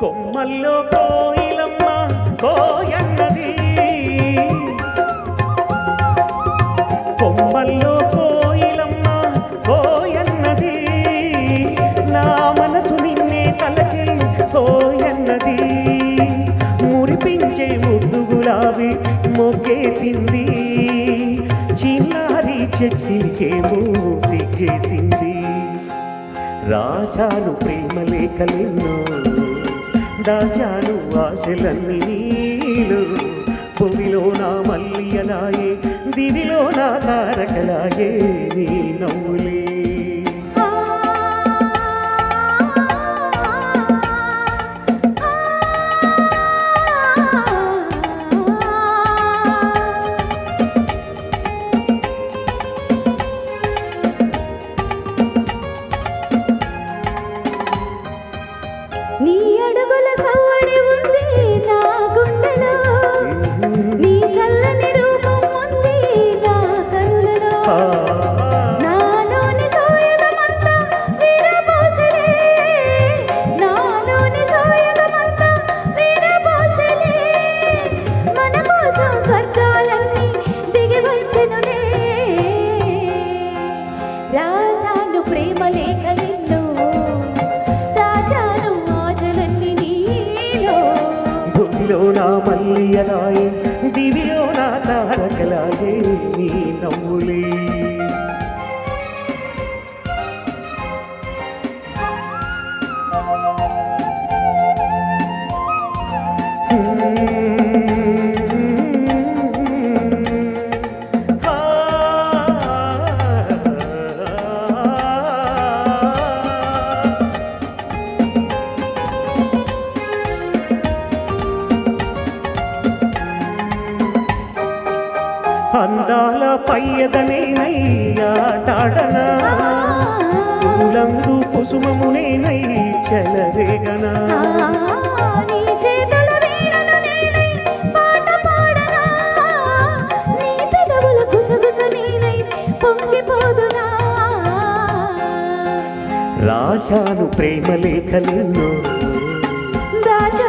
కొమ్మల్లో కోయిలమ్మ కోయన్నది కొమ్మల్లో కోయిలమ్మ కోయన్నది నా మనసు నిన్నే తలచి కోయన్నది మురిపించే ముద్దు గులాబీ మొగ్గేసింది చిన్నారి చెట్టికేమో సిగ్గేసింది రాశాను ప్రేమ లేఖలెన్నో దాచాను ఆశలన్నీ నీలు. భూమిలో నా మల్లియలాయే దివిలో నా తారకలాయే నీ నవ్వులే ప్రేమ లేఖలెన్నో దాచాను ఆశలన్నీ నీలో. భూమిలో నా మల్లియలాయే దివిలో నా తారకలాయే నీ నవ్వులే. అందాల పయ్యదనేనయ్యాటాడనా పూలందు కుసుమమునేనై చెలరేగనా రాశాను ప్రేమ లేఖలు దాచా